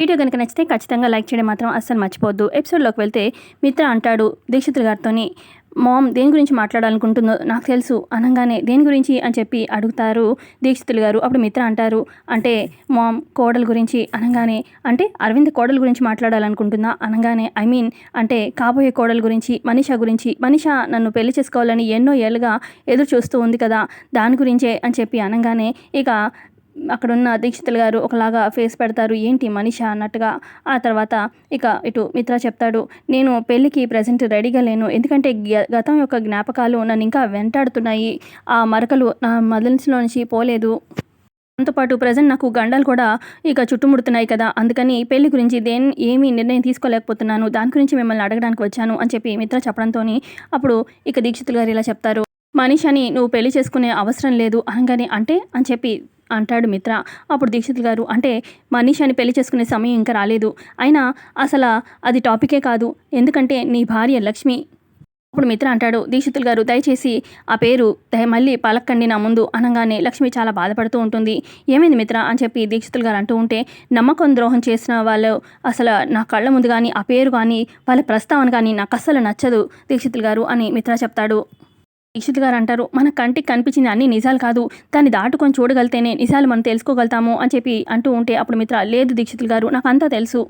Video కనుక నచ్చితే ఖచ్చితంగా లైక్ చేయడం మాత్రం అస్సలు మర్చిపోద్దు ఎపిసోడ్లోకి వెళ్తే మిత్ర అంటాడు దీక్షితులు గారితోని మామ్ దేని గురించి మాట్లాడాలనుకుంటుందో నాకు తెలుసు. అనగానే దేని గురించి? అని చెప్పి అడుగుతారు దీక్షితులు గారు. అప్పుడు మిత్ర అంటారు అంటే మామ్ కోడల గురించి అనగానే అంటే అరవింద్ కోడల గురించి మాట్లాడాలనుకుంటుందా? అనగానే ఐ మీన్ అంటే కాబోయే కోడల గురించి మనీషా గురించి. మనీషా నన్ను పెళ్ళి చేసుకోవాలని ఎన్నో ఏళ్ళుగా ఎదురు చూస్తూ ఉంది కదా దాని గురించే అని చెప్పి అనగానే ఇక అక్కడున్న దీక్షితులు గారు ఒకలాగా ఫేస్ పెడతారు. ఏంటి మనిషి అన్నట్టుగా. ఆ తర్వాత ఇక ఇటు మిత్ర చెప్తాడు నేను పెళ్ళికి ప్రజెంట్ రెడీగా లేను. ఎందుకంటే గ- గతం యొక్క జ్ఞాపకాలు నన్ను ఇంకా వెంటాడుతున్నాయి. ఆ మరకలు నా మదన్స్లో నుంచి పోలేదు. దాంతోపాటు ప్రజెంట్ నాకు గండాలు కూడా ఇక చుట్టుముడుతున్నాయి కదా. అందుకని పెళ్ళి గురించి దేని ఏమీ నిర్ణయం తీసుకోలేకపోతున్నాను. దాని గురించి మిమ్మల్ని అడగడానికి వచ్చాను అని చెప్పి మిత్ర చెప్పడంతో అప్పుడు ఇక దీక్షితులు గారు ఇలా చెప్తారు మనిషిని నువ్వు పెళ్ళి చేసుకునే అవసరం లేదు. అనగానే అంటే అని చెప్పి అంటాడు మిత్ర. అప్పుడు దీక్షితులు గారు అంటే మనిషి అని పెళ్ళి చేసుకునే సమయం ఇంకా రాలేదు. అయినా అసలు అది టాపికే కాదు. ఎందుకంటే నీ భార్య లక్ష్మి. అప్పుడు మిత్ర అంటాడు దీక్షితులు గారు దయచేసి ఆ పేరు దయ మళ్ళీ పలక్కండి నా ముందు అనగానే లక్ష్మి చాలా బాధపడుతూ ఉంటుంది. ఏమైంది మిత్ర అని చెప్పి దీక్షితులు గారు అంటూ ఉంటే నమ్మకం ద్రోహం చేసిన వాళ్ళు అసలు నా కళ్ళ ముందు కానీ ఆ పేరు కానీ వాళ్ళ ప్రస్తావన కానీ నాకు అస్సలు నచ్చదు. దీక్షితులు గారు అని మిత్ర చెప్తాడు. దీక్షిత్ గారు అంటారు మన కంటికి కనిపించింది అన్ని నిజాలు కాదు. దాన్ని దాటుకొని చూడగలితేనే నిజాలు మనం తెలుసుకోగలుగుతాము అని చెప్పి అంటూ ఉంటే అప్పుడు మిత్ర లేదు దీక్షితులు గారు నాకు అంతా తెలుసు.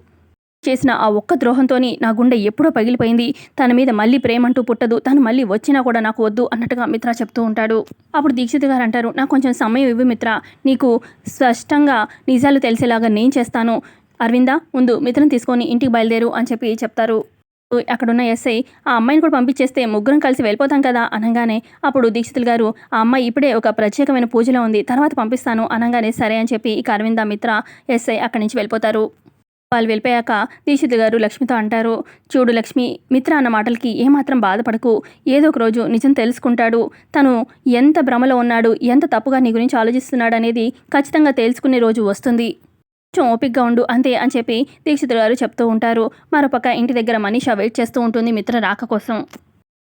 చేసిన ఆ ఒక్క ద్రోహంతోని నా గుండె ఎప్పుడో పగిలిపోయింది. తన మీద మళ్ళీ ప్రేమ అంటూ పుట్టదు. తను మళ్ళీ వచ్చినా కూడా నాకు వద్దు అన్నట్టుగా మిత్ర చెప్తూ ఉంటాడు. అప్పుడు దీక్షిత్ గారు అంటారు నాకు కొంచెం సమయం ఇవ్వు మిత్ర. నీకు స్పష్టంగా నిజాలు తెలిసేలాగా నేను చేస్తాను. అరవిందా ముందు మిత్రం తీసుకొని ఇంటికి బయలుదేరు అని చెప్పి చెప్తారు. అక్కడున్న ఎస్ఐ ఆ అమ్మాయిని కూడా పంపించేస్తే ముగ్గురం కలిసి వెళ్ళిపోతాం కదా అనగానే అప్పుడు దీక్షితులు గారు ఆ అమ్మాయి ఇప్పుడే ఒక ప్రత్యేకమైన పూజలో ఉంది తర్వాత పంపిస్తాను అనగానే సరే అని చెప్పి ఇక అరవింద మిత్ర ఎస్ఐ అక్కడి నుంచి వెళ్ళిపోతారు. వాళ్ళు వెళ్ళిపోయాక దీక్షితులు గారు లక్ష్మితో అంటారు చూడు లక్ష్మి మిత్ర అన్న మాటలకి ఏమాత్రం బాధపడకు. ఏదో ఒక రోజు నిజం తెలుసుకుంటాడు. తను ఎంత భ్రమలో ఉన్నాడు ఎంత తప్పుగా నీ గురించి ఆలోచిస్తున్నాడు అనేది ఖచ్చితంగా తెలుసుకునే రోజు వస్తుంది. కొంచెం ఓపిక్గా ఉండు అంతే అని చెప్పి దీక్షితులు గారు చెప్తూ ఉంటారు. మరోపక్క ఇంటి దగ్గర మనీష వెయిట్ చేస్తూ ఉంటుంది మిత్ర రాక కోసం.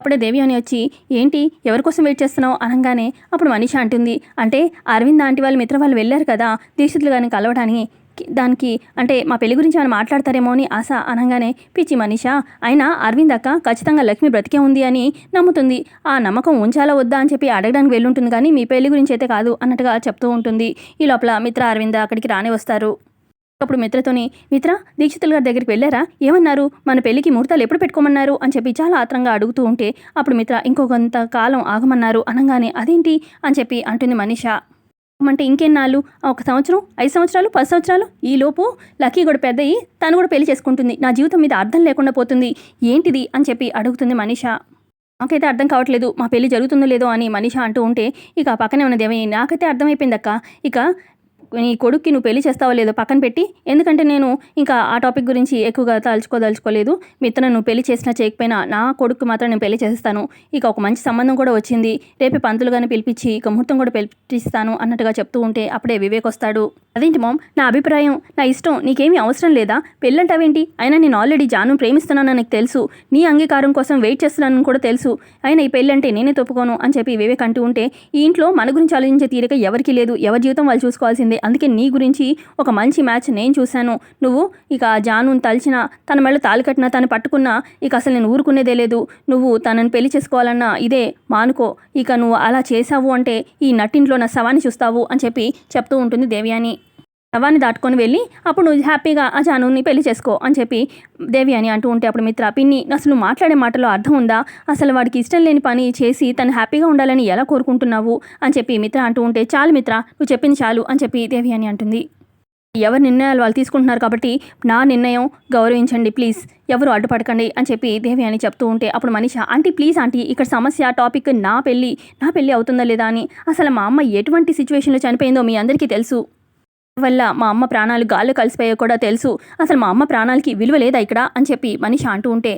అప్పుడే దేవి అని వచ్చి ఏంటి? ఎవరి కోసం వెయిట్ చేస్తున్నావు? అనగానే అప్పుడు మనీష అంటుంది అంటే అరవింద్ ఆంటీ వాళ్ళు మిత్ర వాళ్ళు వెళ్ళారు కదా దీక్షితులు గారిని కలవడానికి దానికి అంటే మా పెళ్ళి గురించి ఏమైనా మాట్లాడతారేమో అని ఆశ అనగానే పిచ్చి మనీష అయినా అరవింద్ అక్క ఖచ్చితంగా లక్ష్మి బ్రతికే ఉంది అని నమ్ముతుంది. ఆ నమ్మకం ఉంచాలా వద్దా అని చెప్పి అడగడానికి వెళ్ళుంటుంది కానీ మీ పెళ్ళి గురించి అయితే కాదు అన్నట్టుగా చెప్తూ ఉంటుంది. ఈ లోపల మిత్ర అరవింద అక్కడికి రానే వస్తారు. అప్పుడు మిత్రతోని మిత్ర దీక్షితుల గారి దగ్గరికి వెళ్ళారా? ఏమన్నారు? మన పెళ్ళికి ముహూర్తాలు ఎప్పుడు పెట్టుకోమన్నారు? అని చెప్పి చాలా ఆత్రంగా అడుగుతూ ఉంటే అప్పుడు మిత్ర ఇంకొకంత కాలం ఆగమన్నారు అనగానే అదేంటి? అని చెప్పి అంటుంది మనీష. అంటే ఇంకెన్నాళ్ళు ఒక సంవత్సరం? ఐదు సంవత్సరాలు? పది సంవత్సరాలు? ఈలోపు లక్కీ కూడా పెద్దయి తను కూడా పెళ్ళి చేసుకుంటుంది. నా జీవితం మీద అర్థం లేకుండా పోతుంది. ఏంటిది? అని చెప్పి అడుగుతుంది మనీష. నాకైతే అర్థం కావట్లేదు. మా పెళ్ళి జరుగుతుందో లేదో అని మనీషా అంటూ ఉంటే ఇక పక్కనే ఉన్న దేవయ్య నాకైతే అర్థమైపోయిందక్క. ఇక నీ కొడుక్కి నువ్వు పెళ్ళి చేస్తావో లేదో పక్కన పెట్టి ఎందుకంటే నేను ఇంకా ఆ టాపిక్ గురించి ఎక్కువగా తలుచుకోదలుచుకోలేదు. మిత్ర నువ్వు పెళ్ళి చేసినా చేయకపోయినా నా కొడుకు మాత్రం నేను పెళ్ళి చేస్తాను. ఇక ఒక మంచి సంబంధం కూడా వచ్చింది. రేపే పంతులుగానే పిలిపించి ఇక ముహూర్తం కూడా పిలిపిస్తాను అన్నట్టుగా చెప్తూ ఉంటే అప్పుడే వివేక్ వస్తాడు. అదేంటి మామ్? నా అభిప్రాయం నా ఇష్టం నీకేమీ అవసరం లేదా? పెళ్ళంటావేంటి? అయినా నేను ఆల్రెడీ జాను ప్రేమిస్తున్నానని నాకు తెలుసు. నీ అంగీకారం కోసం వెయిట్ చేస్తున్నానని కూడా తెలుసు. అయినా ఈ పెళ్ళంటే నేనే తప్పుకోను అని చెప్పి వివేక్ అంటూ ఉంటే ఈ ఇంట్లో మన గురించి ఆలోచించే తీరిక ఎవరికీ లేదు. ఎవరి జీవితం వాళ్ళు చూసుకోవాల్సిందే. అందుకే నీ గురించి ఒక మంచి మ్యాచ్ నేను చూశాను. నువ్వు ఇక జాను జానుని తలిచిన తన మెళ్ళ తాలి కట్టినా తను పట్టుకున్నా ఇక అసలు నేను ఊరుకునేదే లేదు. నువ్వు తనని పెళ్ళి చేసుకోవాలన్నా ఇదే మానుకో. ఇక నువ్వు అలా చేసావు అంటే ఈ నట్టింట్లో నా శవాన్ని చూస్తావు అని చెప్పి చెప్తూ ఉంటుంది దేవ్యాని. శవాన్ని దాటుకొని వెళ్ళి అప్పుడు నువ్వు హ్యాపీగా ఆ జానుని పెళ్ళి చేసుకో అని చెప్పి దేవి అని అంటూ ఉంటే అప్పుడు మిత్ర పిన్ని అసలు నువ్వు మాట్లాడే మాటలో అర్థం ఉందా? అసలు వాడికి ఇష్టం లేని పని చేసి తను హ్యాపీగా ఉండాలని ఎలా కోరుకుంటున్నావు? అని చెప్పి మిత్ర అంటూ ఉంటే చాలు మిత్ర నువ్వు చెప్పింది చాలు అని చెప్పి దేవి అని అంటుంది. ఎవరి నిర్ణయాలు వాళ్ళు తీసుకుంటున్నారు కాబట్టి నా నిర్ణయం గౌరవించండి ప్లీజ్. ఎవరు అడ్డుపడకండి అని చెప్పి దేవి అని చెప్తూ ఉంటే అప్పుడు మనిష ఆంటీ ప్లీజ్ ఆంటీ ఇక్కడ సమస్య టాపిక్ నా పెళ్ళి నా పెళ్ళి అవుతుందా లేదా అని? అసలు మా అమ్మ ఎటువంటి సిచ్యువేషన్లో చనిపోయిందో మీ అందరికీ తెలుసు. వల్ల మా అమ్మ ప్రాణాలు గాల్లో కలిసిపోయా కూడా తెలుసు. అసలు మా అమ్మ ప్రాణాలకి విలువ లేదా ఇక్కడ? అని చెప్పి మనిషి అంటూ ఉంటే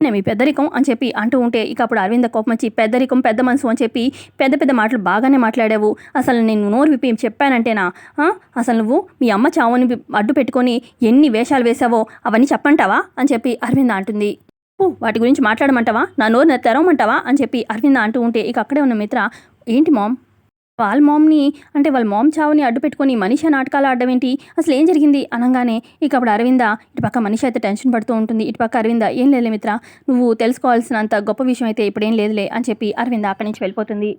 "నేను మీ పెద్దరికం అని చెప్పి అంటూ ఉంటే ఇక అప్పుడు అరవింద కోపం వచ్చి పెద్దరికం పెద్ద మనసు అని చెప్పి పెద్ద పెద్ద మాటలు బాగానే మాట్లాడావు. అసలు నేను నోరు విప్పి చెప్పానంటేనా? అసలు నువ్వు మీ అమ్మ చావుని అడ్డు పెట్టుకొని ఎన్ని వేషాలు వేసావో అవన్నీ చెప్పంటావా? అని చెప్పి అరవింద అంటుంది. "ఓ, వాటి గురించి మాట్లాడమంటావా? నా నోరు తెరవమంటావా అని చెప్పి అరవింద అంటూ ఉంటే ఇక అక్కడే ఉన్న మిత్ర ఏంటి మామ్? వాళ్ళ మామ్ని అంటే వాళ్ళ మామ్ చావుని అడ్డు పెట్టుకొని మనిషి నాటకాలు ఆడడం ఏంటి? అసలు ఏం జరిగింది? అనగానే ఇక అప్పుడు అరవింద ఇటుపక్క మనిషి అయితే టెన్షన్ పడుతూ ఉంటుంది. ఇటుపక్క అరవింద ఏం లేదులే మిత్ర నువ్వు తెలుసుకోవాల్సినంత గొప్ప విషయం అయితే ఇప్పుడేం లేదులే అని చెప్పి అరవింద అక్కడి నుంచి వెళ్ళిపోతుంది.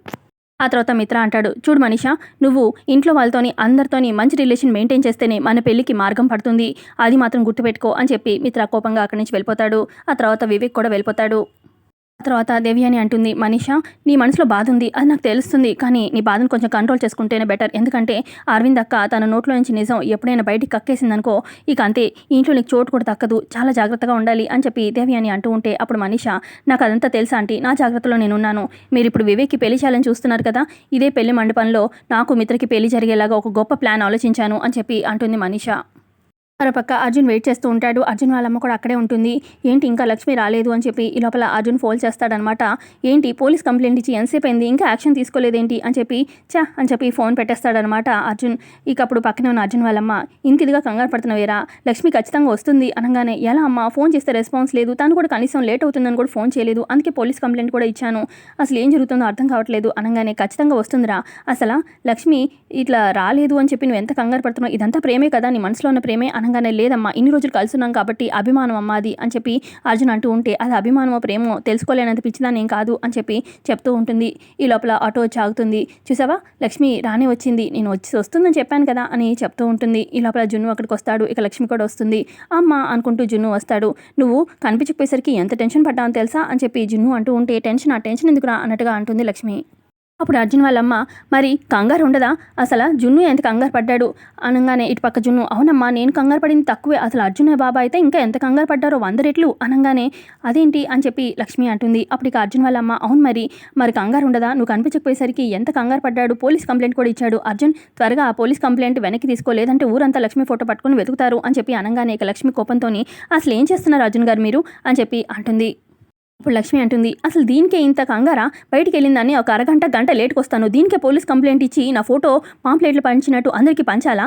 ఆ తర్వాత మిత్ర అంటాడు చూడు మనిష నువ్వు ఇంట్లో వాళ్ళతోని అందరితోని మంచి రిలేషన్ మెయింటైన్ చేస్తేనే మన పెళ్ళికి మార్గం పడుతుంది. అది మాత్రం గుర్తుపెట్టుకో అని చెప్పి మిత్ర కోపంగా అక్కడి నుంచి వెళ్ళిపోతాడు. ఆ తర్వాత వివేక్ కూడా వెళ్ళిపోతాడు. తర్వాత దేవి అని అంటుంది మనీషా నీ మనసులో బాధ ఉంది అది నాకు తెలుస్తుంది కానీ నీ బాధను కొంచెం కంట్రోల్ చేసుకుంటేనే బెటర్ ఎందుకంటే అరవింద్ అక్క తన నోట్లో నుంచి నిజం ఎప్పుడైనా బయటికి కక్కేసిందనుకో ఇక అంతే ఇంట్లో నీకు చోటు కూడా తక్కదు చాలా జాగ్రత్తగా ఉండాలి అని చెప్పి దేవి అని అంటూ ఉంటే అప్పుడు మనీషా నాకు అదంతా తెలుసా అంటే నా జాగ్రత్తలో నేను ఉన్నాను. మీరు ఇప్పుడు వివేక్కి పెళ్ళి చేయాలని చూస్తున్నారు కదా ఇదే పెళ్ళి మండపంలో నాకు మిత్రకి పెళ్ళి జరిగేలాగా ఒక గొప్ప ప్లాన్ ఆలోచించాను అని చెప్పి అంటుంది మనీషా. మరోపక్క అర్జున్ వెయిట్ చేస్తూ ఉంటాడు. అర్జున్ వాళ్ళమ్మ కూడా అక్కడే ఉంటుంది. ఏంటి ఇంకా లక్ష్మి రాలేదు అని చెప్పి ఈ లోపల అర్జున్ ఫోన్ చేస్తాడనమాట. ఏంటి పోలీస్ కంప్లైంట్ ఇచ్చి ఎంతసేపు అయింది? ఇంకా యాక్షన్ తీసుకోలేదేంటి? అని చెప్పి చా అని చెప్పి ఫోన్ పెట్టేస్తాడనమాట అర్జున్. ఇక అప్పుడు పక్కనే ఉన్న అర్జున్ వాళ్ళమ్మ ఇంత ఇదిగా కంగారు పడుతున్నవేరా? లక్ష్మి ఖచ్చితంగా వస్తుంది అనగానే ఎలా అమ్మ? ఫోన్ చేస్తే రెస్పాన్స్ లేదు. తను కూడా కనీసం లేట్ అవుతుందని కూడా ఫోన్ చేయలేదు. అందుకే పోలీస్ కంప్లైంట్ కూడా ఇచ్చాను. అసలు ఏం జరుగుతుందో అర్థం కావట్లేదు. అనగానే ఖచ్చితంగా వస్తుందిరా. అసలు లక్ష్మి ఇట్లా రాలేదు అని చెప్పి నువ్వు ఎంత కంగారు పడుతున్నావు? ఇదంతా ప్రేమే కదా? నీ మనసులో ఉన్న ప్రేమే అనగానే లేదమ్మా ఇన్ని రోజులు కలుసున్నాం కాబట్టి అభిమానం అమ్మ అది అని చెప్పి అర్జున్ అంటూ ఉంటే అది అభిమానమో ప్రేమో తెలుసుకోలేనంత పిచ్చిదాన్ని ఏం కాదు అని చెప్పి చెప్తూ ఉంటుంది. ఈ లోపల ఆటో చాగుతుంది. చూసావా? లక్ష్మి రానే వచ్చింది. నేను వచ్చి వస్తుందని చెప్పాను కదా అని చెప్తూ ఉంటుంది. ఈ లోపల జున్ను అక్కడికి వస్తాడు. ఇక లక్ష్మి కూడా వస్తుంది. అమ్మ అనుకుంటూ జున్ను వస్తాడు. నువ్వు కనిపించకపోయేసరికి ఎంత టెన్షన్ పడ్డావని తెలుసా? అని చెప్పి జున్ను అంటూ ఉంటే టెన్షన్ ఆ టెన్షన్ ఎందుకురా? అన్నట్టుగా అంటుంది లక్ష్మి. అప్పుడు అర్జున్ వాళ్ళమ్మ మరి కంగారు ఉండదా? అసలు జున్ను ఎంత కంగారు పడ్డాడు? అనగానే ఇటు పక్క జున్ను అవునమ్మా నేను కంగారు పడింది తక్కువే. అసలు అర్జున్ బాబా అయితే ఇంకా ఎంత కంగారు పడ్డారో వంద రెట్లు. అనగానే అదేంటి? అని చెప్పి లక్ష్మి అంటుంది. అప్పుడు ఇక అర్జున్ వాళ్ళమ్మ అవును మరి మరి కంగారు ఉండదా? నువ్వు కనిపించకపోయేసరికి ఎంత కంగారు పడ్డాడు? పోలీస్ కంప్లైంట్ కూడా ఇచ్చాడు. అర్జున్ త్వరగా ఆ పోలీస్ కంప్లైంట్ వెనక్కి తీసుకోలేదంటే ఊరంతా లక్ష్మి ఫోటో పట్టుకుని వెతుకుతారు. అని చెప్పి అనగానే ఇక లక్ష్మి కోపంతోని అసలు ఏం చేస్తున్నారు అర్జున్ గారు మీరు? అని చెప్పి అంటుంది. ఇప్పుడు లక్ష్మి అంటుంది అసలు దీనికే ఇంత కంగారా? బయటికి వెళ్ళిందని ఒక అరగంట గంట లేట్కి వస్తాను దీనికే పోలీస్ కంప్లైంట్ ఇచ్చి నా ఫోటో పాంప్లెట్లు పంచినట్టు అందరికీ పంచాలా?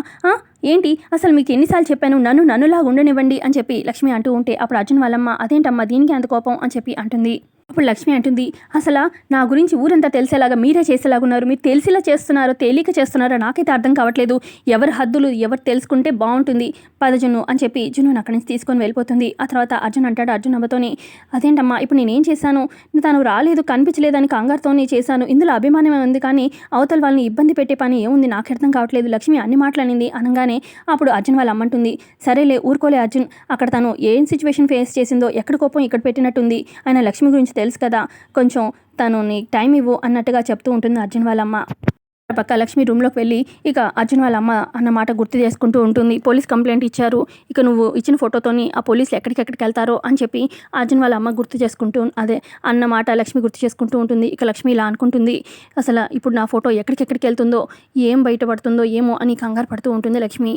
ఏంటి? అసలు మీకు ఎన్నిసార్లు చెప్పాను? నన్ను నన్నులాగా ఉండనివ్వండి అని చెప్పి లక్ష్మి అంటూ ఉంటే అప్పుడు అర్జున్ వాళ్ళమ్మ అదేంటమ్మా? దీనికి అంత కోపం? అని చెప్పి అంటుంది. అప్పుడు లక్ష్మి అంటుంది అసలు నా గురించి ఊరంతా తెలిసేలాగా మీరే చేసేలాగున్నారు మీరు తెలిసేలా చేస్తున్నారో తేలిక చేస్తున్నారో నాకైతే అర్థం కావట్లేదు. ఎవరి హద్దులు ఎవరు తెలుసుకుంటే బాగుంటుంది. పద జున్ను అని చెప్పి జున్ను అక్కడి నుంచి తీసుకొని వెళ్ళిపోతుంది. ఆ తర్వాత అర్జున్ అంటాడు అర్జున్ అమ్మతోని అదేంటమ్మా ఇప్పుడు నేనేం చేశాను? తను రాలేదు కనిపించలేదని కంగారుతోనే చేశాను. ఇందులో అభిమానమే ఉంది కానీ అవతల వాళ్ళని ఇబ్బంది పెట్టే పని ఏముంది? నాకు అర్థం కావట్లేదు. లక్ష్మి అన్ని మాట్లాడింది అనగానే అప్పుడు అర్జున్ వాళ్ళ అమ్మంటుంది సరేలే ఊరుకోలే అర్జున్. అక్కడ తను ఏం సిచ్యువేషన్ ఫేస్ చేసిందో ఎక్కడ కోపం ఇక్కడ పెట్టినట్టుంది? ఆయన లక్ష్మి గురించి తెలుసు కదా. కొంచెం తను నీకు టైం ఇవ్వు అన్నట్టుగా చెప్తూ ఉంటుంది అర్జున్ వాళ్ళమ్మ. పక్క లక్ష్మి రూమ్లోకి వెళ్ళి ఇక అర్జున్ వాళ్ళ అమ్మ అన్న మాట గుర్తు చేసుకుంటూ ఉంటుంది. పోలీస్ కంప్లైంట్ ఇచ్చారు. ఇక నువ్వు ఇచ్చిన ఫోటోతోని ఆ పోలీసులు ఎక్కడికెక్కడికి వెళ్తారో అని చెప్పి అర్జున్ వాళ్ళ అమ్మ గుర్తు చేసుకుంటూ అదే అన్న మాట లక్ష్మి గుర్తు చేసుకుంటూ ఉంటుంది. ఇక లక్ష్మి ఇలా అనుకుంటుంది. అసలు ఇప్పుడు నా ఫోటో ఎక్కడికెక్కడికి వెళ్తుందో ఏం బయటపడుతుందో ఏమో అని కంగారు పడుతూ ఉంటుంది లక్ష్మి.